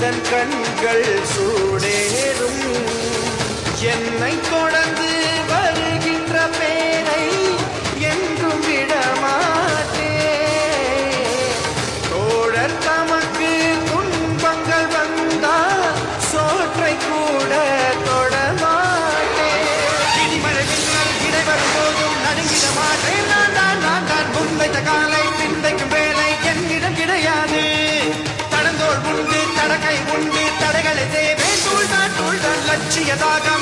எந்தன் கண்கள் சூடேறும். என்னை தொடர்ந்து வருகின்ற பேரை என்றும் விடமாட்டே. தோழர் தமக்கு துன்பங்கள் வந்தால் சோற்றை கூட தொட உண்டு தடைகளை தேவை லட்சியதாக